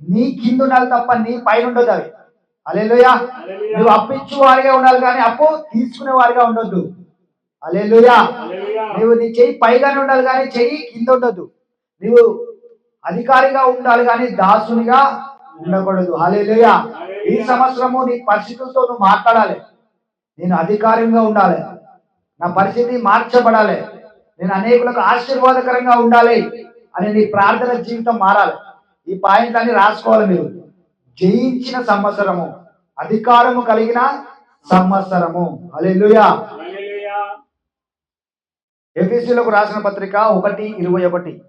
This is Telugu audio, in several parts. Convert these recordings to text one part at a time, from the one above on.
నీ కింద ఉండాలి తప్ప నీ పైన ఉండదు అవి అలెలుయా. నువ్వు అప్పిచ్చు వారిగా ఉండాలి కానీ అప్పు తీసుకునే వారిగా ఉండొద్దు. అలెలుయా. నువ్వు నీ చెయ్యి పైగానే ఉండాలి కానీ చెయ్యి కింద ఉండొద్దు. నువ్వు అధికారిగా ఉండాలి కానీ దాసునిగా ఉండకూడదు. హల్లెలూయా. ఈ సంవత్సరము నీ పరిస్థితులతో నువ్వు మాట్లాడాలి. నేను అధికారంగా ఉండాలి. నా పరిస్థితి మార్చబడాలి. నేను అనేకులకు ఆశీర్వాదకరంగా ఉండాలి అని నీ ప్రార్థన జీవితం మారాలి. ఈ పాయింట్ అన్ని రాసుకోవాలి మీరు. జయించిన సంవత్సరము అధికారము కలిగిన సంవత్సరము. హల్లెలూయా. హల్లెలూయా. ఎఫ్ఎస్సీలకు రాసిన పత్రిక ఒకటి ఇరవై ఒకటి.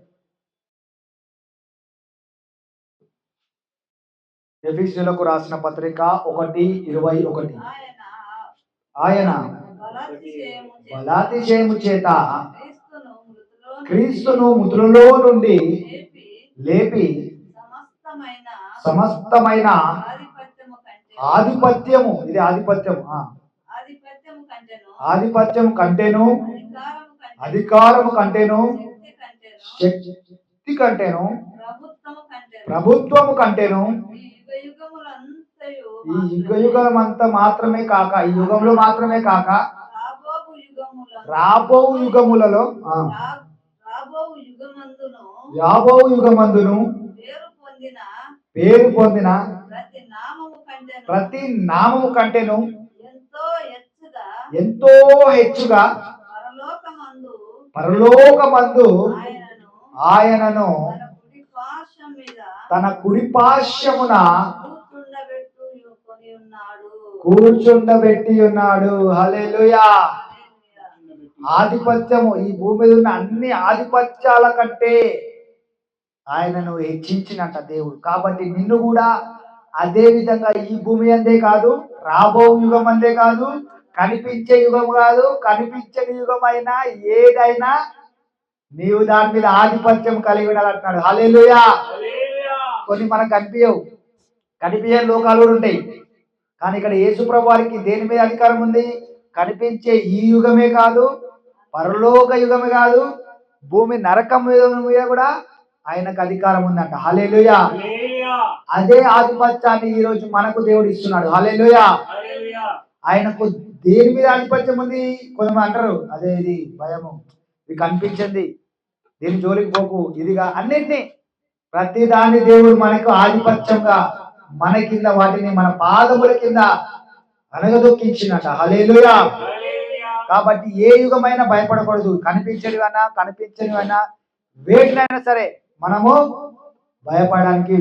ఎఫ్ఎస్సీలకు రాసిన పత్రిక ఒకటి ఇరవై ఒకటి. ఆయన ఆయన బలాతిశయము చేత క్రీస్తును ముద్రలో నుండి లేపి లేపి సమస్తమైన ఆధిపత్యము ఇది ఆధిపత్యం ఆధిపత్యం కంటేను. అధికారము కంటే అధికారము కంటేను. శక్తి కంటేను. ప్రభుత్వము కంటేను. ఈ యుగ యుగ అంతా మాత్రమే కాక ఈ యుగంలో మాత్రమే కాక రాబో యుగములలో యుగమందును రాబో యుగమందును పేరు పొందిన పేరు పొందిన ప్రతి నామము కంటేను ఎంతో హెచ్చుగా పరలోకమందు ఆయనను తన కుడిపాశ్యమున కూర్చుండబెట్టు ఉన్నాడు హల్లెలూయా. ఆధిపత్యము. ఈ భూమి మీద ఉన్న అన్ని ఆధిపత్యాల కంటే ఆయనను హెచ్చించినట దేవుడు. కాబట్టి నిన్ను కూడా అదే విధంగా ఈ భూమి అందే కాదు రాబో యుగం అందే కాదు కనిపించే యుగం కాదు కనిపించని యుగం అయినా ఏదైనా నీవు దాని మీద ఆధిపత్యం కలిగి ఉండాలంటున్నాడు. హలేలుయా కొన్ని మనకు కనిపించవు. కనిపించే లోకాలు కూడా ఉంటాయి. కానీ ఇక్కడ యేసుప్రభు వారికి దేని మీద అధికారం ఉంది? కనిపించే ఈ యుగమే కాదు పరలోక యుగమే కాదు భూమి నరకం మీద కూడా ఆయనకు అధికారం ఉందంట. హల్లెలూయా. అదే ఆధిపత్యాన్ని ఈ రోజు మనకు దేవుడు ఇస్తున్నాడు. హల్లెలూయా. ఆయనకు దేని మీద ఆధిపత్యం ఉంది? కొంతమంది అంటారు అదే ఇది భయము. ఇది కనిపించింది. దీని జోలికి పోకు. ఇదిగా అన్నిటినీ ప్రతి దాన్ని దేవుడు మనకు ఆధిపత్యంగా మన కింద వాటిని మన పాదముల కింద అనగదొక్కించినట. హలేలుయా. కాబట్టి ఏ యుగమైనా భయపడకూడదు. కనిపించనివైనా కనిపించనివైనా వేటినైనా సరే మనము భయపడడానికి